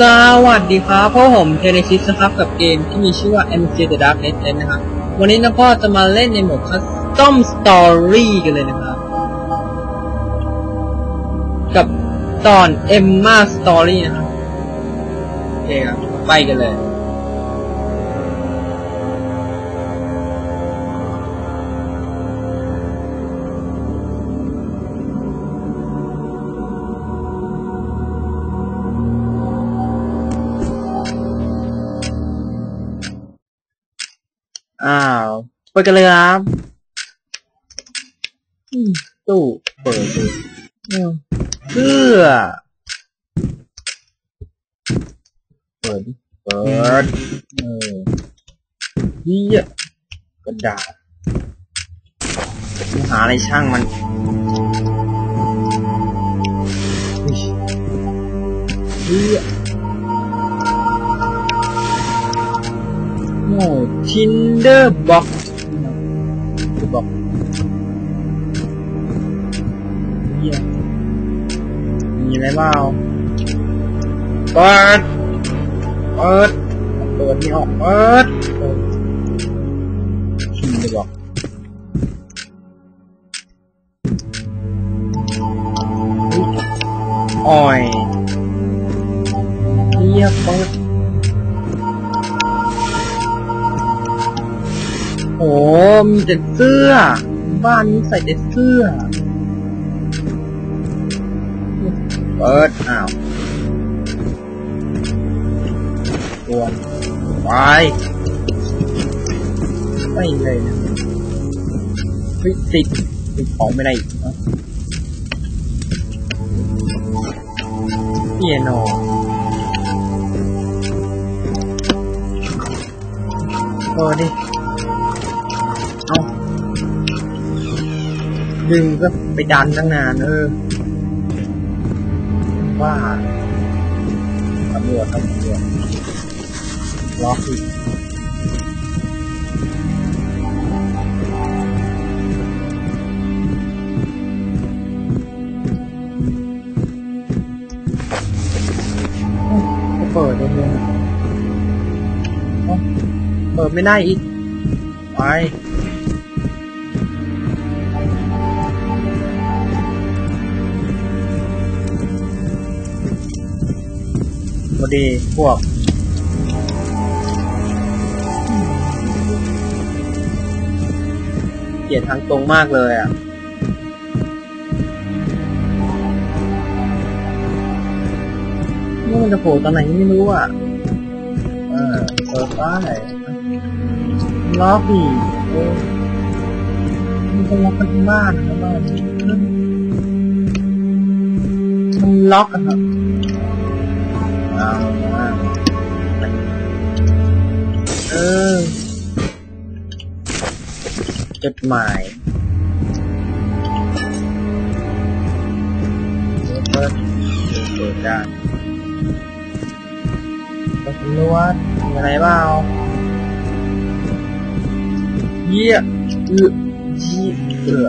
สวัสดีครับพวกผมเทเลซิสครับกับเกมที่มีชื่อว่า MC The Dark Net นะครับ วันนี้นะพ่อจะมาเล่นในโหมด Custom Story กันเลยนะครับ กับตอน Emma Story นะครับ โอเคครับ ไปกันเลยาวไปกันเลยครับตู้เปิดเสื้อเปิดเปิดเออเฮียกระดาษหาอะไรช่างมันเฮียโอ้ Tinder Box บอก เปล่าเปิดเปิดเปิดไม่ออกเปิดเปิด Tinder Box อ่อยเฮียเปิดโอ้มีแต่เสื้อ บ้านนี้ใส่แต่เสื้อ เปิด อ้าวกวไปไม่เลยนะเฮ้ติดติดของไม่ได้เนอะเปียโนเปิดดิเอาดึงก็ไปดันตั้งนานเออ ว่าตำรวจตำรวจล็อกอีกเปิดเลยนะเอ้าเปิดไม่ได้อีก ไป ดีพวก เกียดทางตรงมากเลยอะนี่มันจะโผล่ตอนไหนไม่รู้อะ เออเปิดป้ายล็อกอีกเออมันจะล็อกกันที่บ้านนะบ้านมันล็อกอะครับ เออจดหมายเปิดเปิดได้ตำรวจมีอะไรเปล่าเยี่ยอือเยี่ยเอือ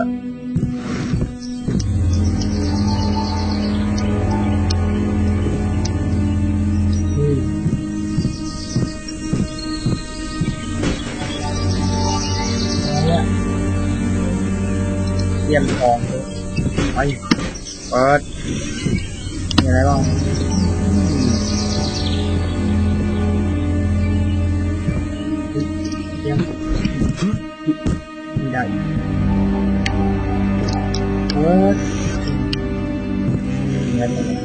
ทียมทองเลยไปเปิดมีอะไรบ้างเตรียมไม่ได้เปิดมีอะไรบ้าง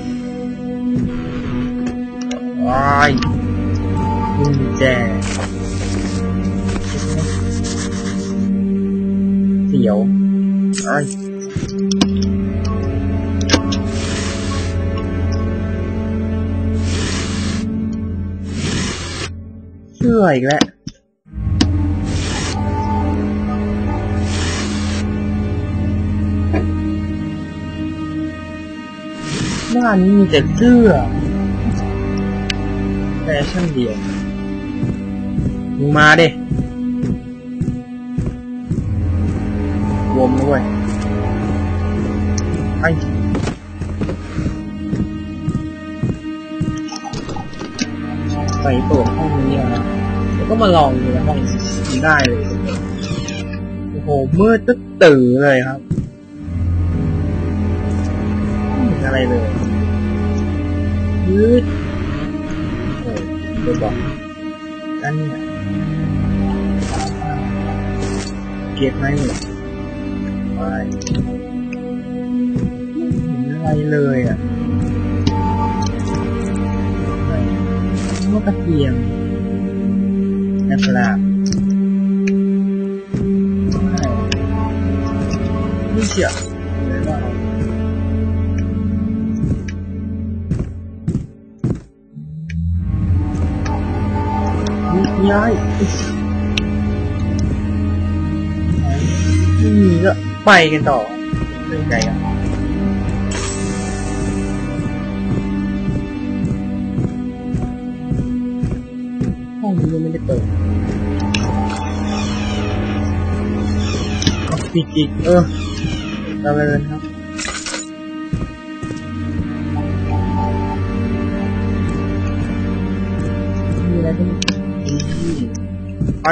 ว้ายกุญแจเสียว ไอ้ยเสื้ออีกแล้วบ้านี้มีแต่เสื้อแฟชั่นเดียวมึงมาดิวมด้วย ไอ้สัยเปิดห้องนี้นะแล้วก็มาลองดูในห้องนี้ได้เลยโอ้โหมืดตึ๊ดตื่อเลยครับไม่เห็นอะไรเลยมืดโอ้โหจะบอกนั่นเนี่ยเก็บไม่หมดไปไม่ อะไรเลยอะมะกระเทียมนะครับไม่เชื่อไม่ว่าย้ายไม่มีก็ไปกันต่อเดินไกลกันห้อง นี้ยังไม่ได้เปิดอาปิดอีกเออเราไปเลยครับมีอะไรบ้างไป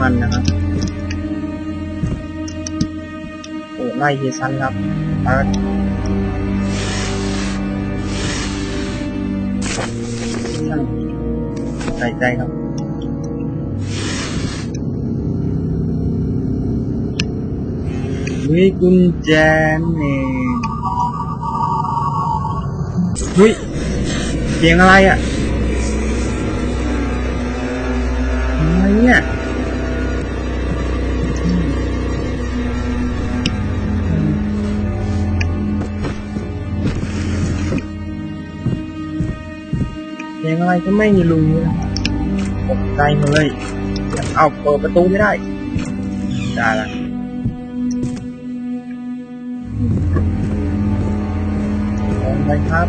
มันนะครับโอ้ไล่เฮซันครับเปิ ใส่ใจครับ มีกุญแจนี่เฮ้ยเสียงอะไรอะอะไรเนี่ย สียงอะไรก็ไม่รู้ตกใจหมดเลยเอาเปิดประตูไม่ได้ได้ละลงไปครับ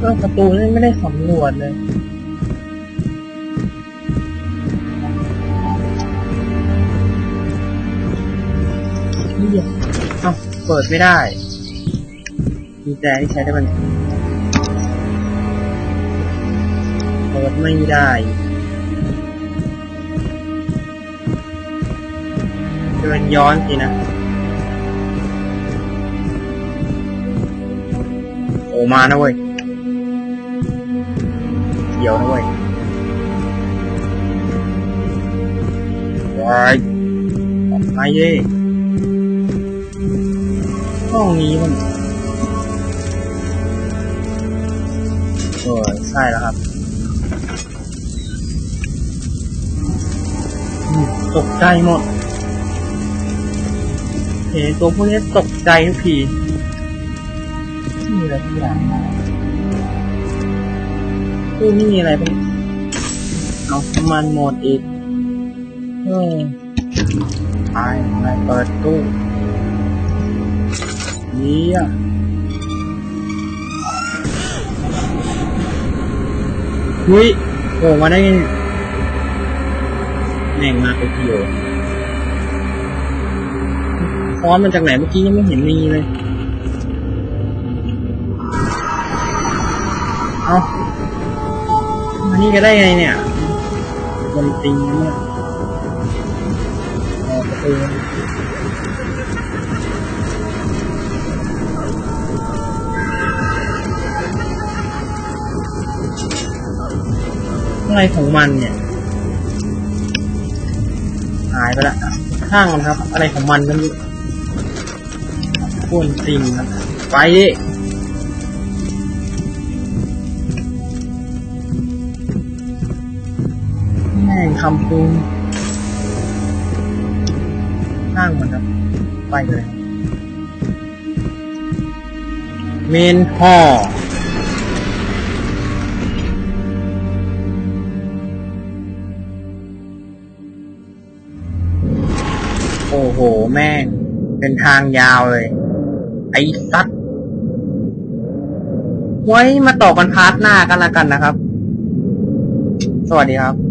ก็ประตูนี่ไม่ได้สำรวจเลยเอ้าเปิดไม่ได้กุญแจที่ใช้ได้มันเปิดไม่ได้เป็นย้อนสินะ โอมานะเว้ยเขียวนะเว้ยวายออกมาเย่ห้องนี้มันเออใช่แล้วครับ ตกใจหมดเห็นตัวพวกนี้ตกใจทุกทีมีอะไรทุกอย่างตู้นี่มีอะไรบ้างเอาน้มันหมดอีกเออไปไปเปิดตู้เยี่ยหุ้ยโผล่มาได้ไง แม่งมาเป็นกิโลค้อนมันจากไหนเมื่อกี้ยังไม่เห็นมีเลย เอามานี่ก็ได้ไงเนี่ยมันติงเนี่ยออกประตูอะไรของมันเนี่ย ไปละข้างมันครับ อะไรของมันกันอยู่ควนติงครับไปดิแม่งคำปูข้างมันครับ ไปเลย เมนฮอ อ้โห แม่ง เป็นทางยาวเลย ไอ้สัตว์ไว้มาต่อกันพาร์ทหน้ากันละกันนะครับ สวัสดีครับ